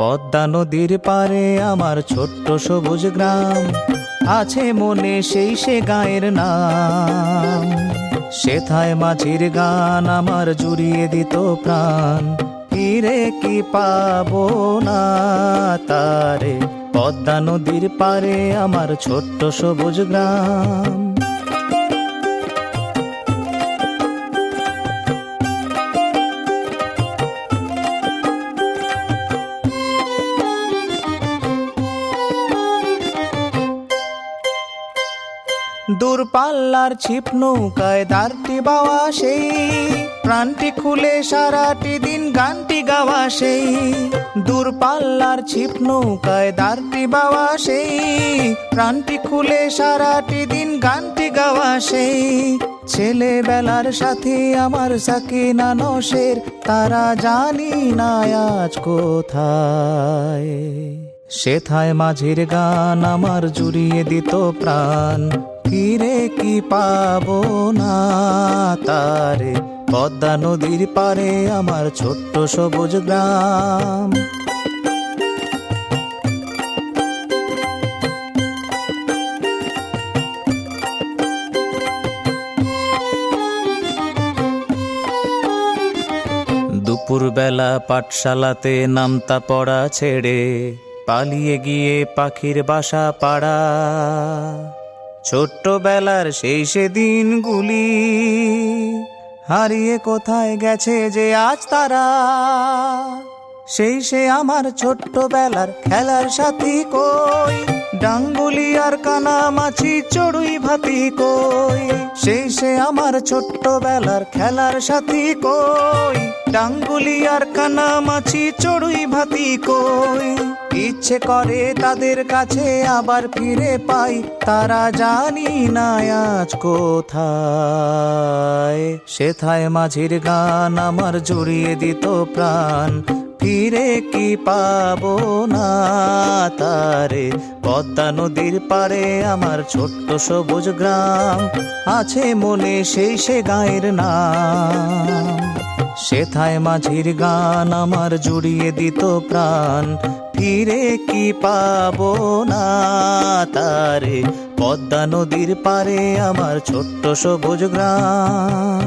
পদ্মা নদীর পারে আমার ছোট্ট সবুজ গ্রাম। আছে মনে সেই সে গায়ের নাম। সেথায় মাঝির গান আমার জুড়িয়ে দিত প্রাণ। ফিরে কি পাবো না তারে? পদ্মা নদীর পারে আমার ছোট্ট সবুজ গ্রাম। দূরপাল্লার ছিপ নৌকায় দাঁড়টি বাওয়া সেই। প্রাণটি খুলে সারাটি দিন গানটি গাওয়া সেই। দূরপাল্লার ছিপ নৌকায় দাঁড়টি বাওয়া সেই। প্রাণটি খুলে সারাটি দিন গানটি গাওয়া সেই। ছেলেবেলার সাথে আমার সাকিনা নশের তারা জানি না আজ কোথায়। সেথায় মাঝির গান আমার জুড়িয়ে দিত প্রাণ। ফিরে কি পাবো না তারে? পদ্মা নদীর পারে আমার ছোট্ট সবুজ গ্রাম। দুপুরবেলা পাঠশালাতে নামতা পড়া ছেড়ে, পালিয়ে গিয়ে পাখির বাসা পাড়া। ছোট্টবেলার সেই সে দিনগুলি হারিয়ে কোথায় গেছে যে আজ তারা? সেই সে আমার ছোট্টবেলার খেলার সাথী কই? ডাঙ্গুলি আর কানা মাছি, চড়ুই ভাতি কই? সেই সে আমার ছোট্টবেলার খেলার সাথী কই? ডাঙ্গুলি আর কানা চড়ুই ভাতি কই? ইচ্ছে করে তাদের কাছে আবার ফিরে পাই, তারা জানি না আজ কোথায়। সেথায় মাঝির গান আমার জড়িয়ে দিত প্রাণ, ফিরে কি পাবো না তারে? পদ্মা নদীর পারে আমার ছোট্ট সবুজ গ্রাম, আছে মনে সেই সে গায়ের নাম। সেথায় মাঝির গান আমার জুড়িয়ে দিত প্রাণ। ফিরে কি পাবো না তারে? পদ্মা নদীর পারে আমার ছোট্ট সবুজ গ্রাম।